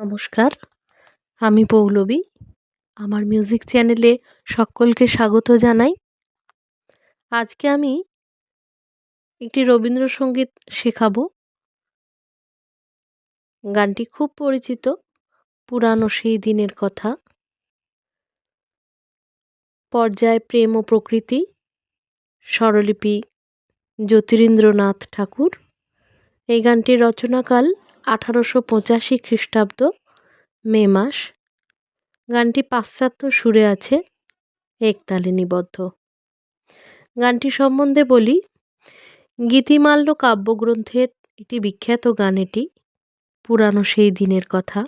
নমস্কার, আমি পৌলবী। আমার মিউজিক চ্যানেলে সকলকে স্বাগত জানাই। আজকে আমি একটি রবীন্দ্রসঙ্গীত শেখাবো। গানটি খুব পরিচিত, পুরানো সেই দিনের কথা। পর্যায় প্রেম ও প্রকৃতি, স্বরলিপি জ্যোতিরিন্দ্রনাথ ঠাকুর। এই গানটির রচনাকাল আঠারোশো পঁচাশি খ্রিস্টাব্দ, মে মাস। গানটি পাশ্চাত্য সুরে আছে একতালে নিবদ্ধ। গানটি সম্বন্ধে বলি, গীতিমাল্য কাব্যগ্রন্থের একটি বিখ্যাত গান এটি, পুরানো সেই দিনের কথা।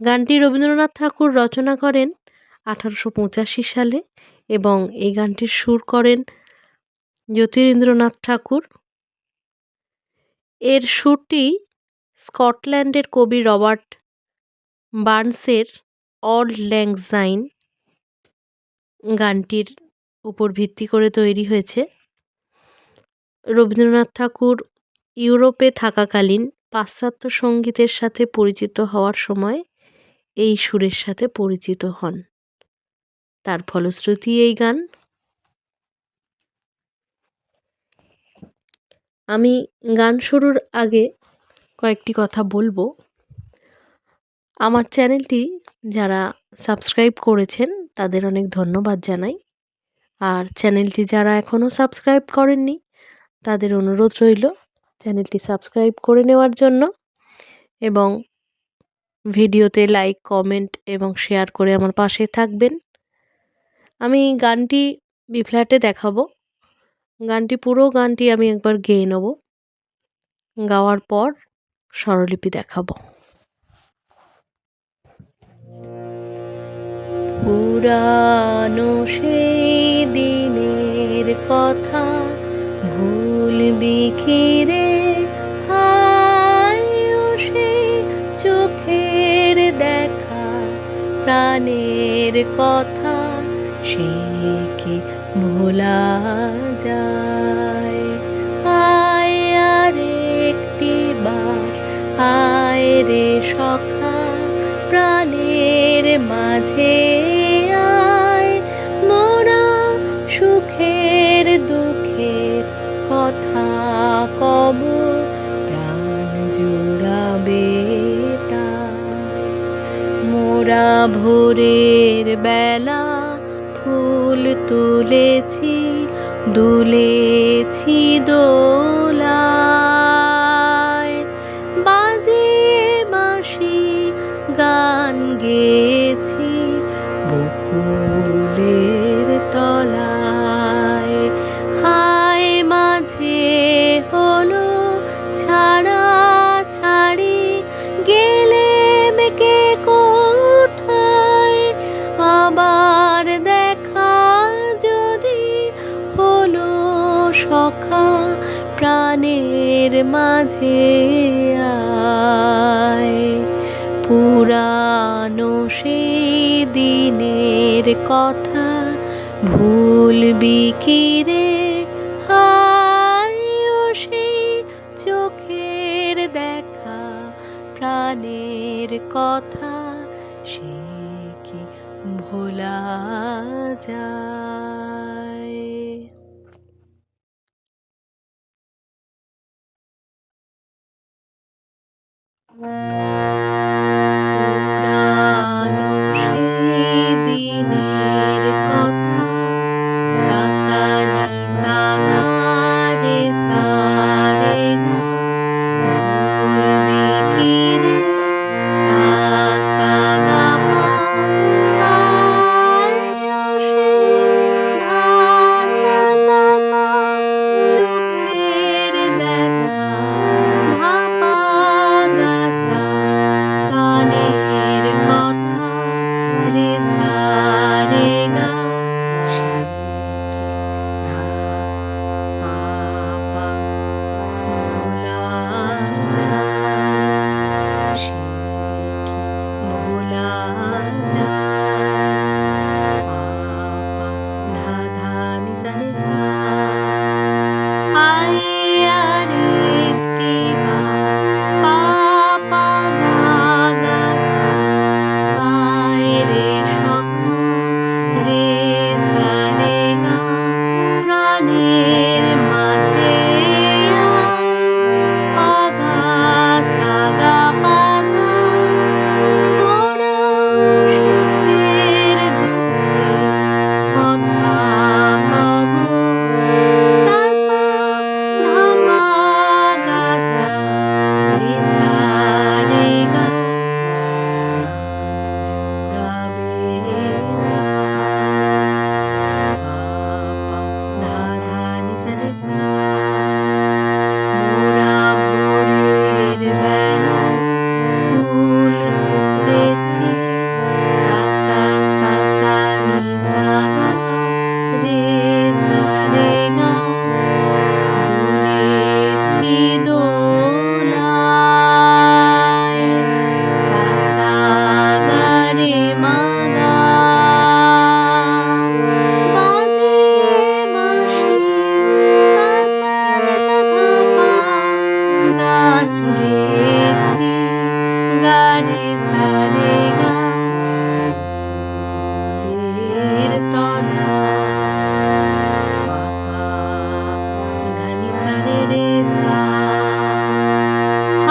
গানটি রবীন্দ্রনাথ ঠাকুর রচনা করেন আঠারোশো পঁচাশি সালে এবং এই গানটির সুর করেন জ্যোতিরিন্দ্রনাথ ঠাকুর। এর সুরটি স্কটল্যান্ডের কবি রবার্ট বার্নসের অল্ড ল্যাংজাইন গানটির উপর ভিত্তি করে তৈরি হয়েছে। রবীন্দ্রনাথ ঠাকুর ইউরোপে থাকাকালীন পাশ্চাত্য সঙ্গীতের সাথে পরিচিত হওয়ার সময় এই সুরের সাথে পরিচিত হন। তার ফলশ্রুতি এই গান। আমি গান শুরুর আগে কয়েকটি কথা বলব। আমার চ্যানেলটি যারা সাবস্ক্রাইব করেছেন, তাদের অনেক ধন্যবাদ জানাই। আর চ্যানেলটি যারা এখনও সাবস্ক্রাইব করেননি, তাদের অনুরোধ রইল চ্যানেলটি সাবস্ক্রাইব করে নেওয়ার জন্য এবং ভিডিওতে লাইক, কমেন্ট এবং শেয়ার করে আমার পাশে থাকবেন। আমি গানটি বিফ্ল্যাটে দেখাবো। গানটি পুরো গানটি আমি একবার গেয়ে নেব। গাওয়ার পর স্বরলিপি দেখাবো। পুরানো সেই দিনের কথা ভুলবি রে সেই চোখের দেখা প্রাণের কথা সে কি ভোলা যায়? আয় আর একটি বার। আয় রে সখা, প্রাণের মাঝে আয়। মোরা সুখের দুঃখের কথা কব প্রাণ জোড়াবে মোরা ভোরের বেলা ফুল তুলেছি, দুলেছি দোলায় গেছি বকুলের তলায়। হায় মাঝে হলো ছাড়া ছাড়ি গেলে মেকে কোথায়? আবার দেখা যদি হলো সখা প্রাণের মাঝে মনের কথা ভুল বিকিরে রে সেই চোখের দেখা, প্রাণের কথা সে কি ভোলা যায়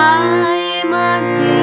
হায় মাঝে